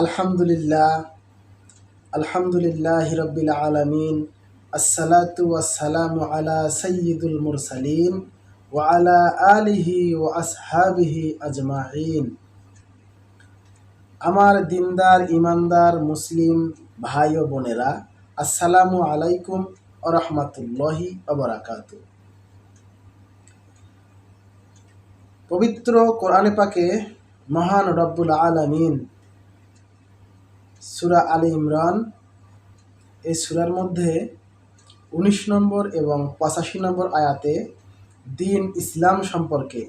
আলহামদুলিল্লাহ আলহামদুলিল্লাহ রবিল আলমিন, আসসালাতু ওয়াসালামু আলা সৈয়দুল মুরসালিন ওয়া আলা আলিহি ও আসহাবিহি আজমাইন। আমার দিনদার ইমানদার মুসলিম ভাই ও বোনেরা, আসসালামু আলাইকুম ও রহমতুল্লাহি অবরাকাতু পবিত্র কোরআনে পাকে মহান রব্বুল আলমিন সুরা আলী ইমরান এই সুরার মধ্যে উনিশ নম্বর এবং পঁচাশি নম্বর আয়াতে দিন ইসলাম সম্পর্কে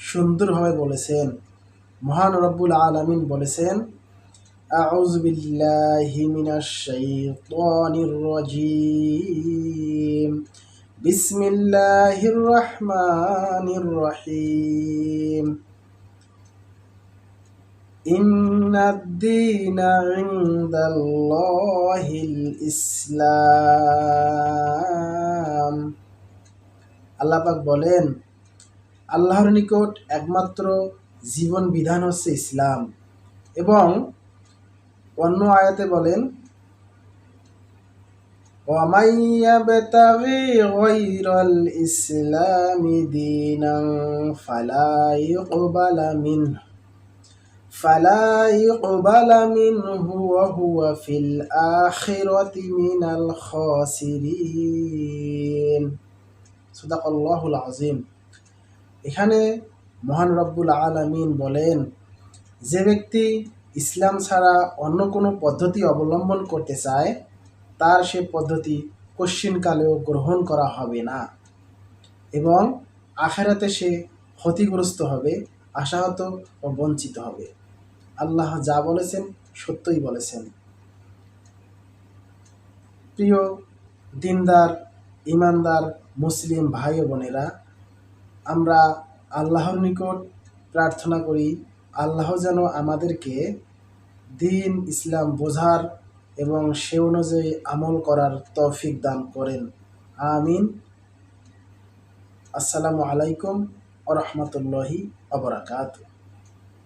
সুন্দরভাবে বলেছেন মহান রব্বুল আলমিন বলেছেন أعوذ بالله من الشيطان الرجيم بسم الله الرحمن الرحيم إن الدين عند الله الإسلام আল্লাহ পাক বলেন আল্লাহর নিকট একমাত্র জীবন বিধান হচ্ছে ইসলাম এবং অন্য আয়াতে বলেন ومن يبتغي غير الإسلام دينا فلا يقبل منه فلا يقبل منه وهو في الآخرة من الخاسرين صدق الله العظيم এখানে মহান রব্বুল আলমিন বলেন যে ব্যক্তি ইসলাম ছাড়া অন্য কোনো পদ্ধতি অবলম্বন করতে চায় তার সে পদ্ধতি কশ্চিনকালেও গ্রহণ করা হবে না এবং আখেরাতে সে ক্ষতিগ্রস্ত হবে আশাহত ও বঞ্চিত হবে আল্লাহ যা বলেছেন, সত্যই বলেছেন। প্রিয় দিনদার ইমানদার মুসলিম ভাই বোনেরা, আমরা আল্লাহর নিকট প্রার্থনা করি, আল্লাহ যেন আমাদেরকে দিন ইসলাম বোঝার এবং সে অনুযায়ী আমল করার তৌফিক দান করেন। আমিন। আসসালামু আলাইকুম আ রহমতুল্লাহি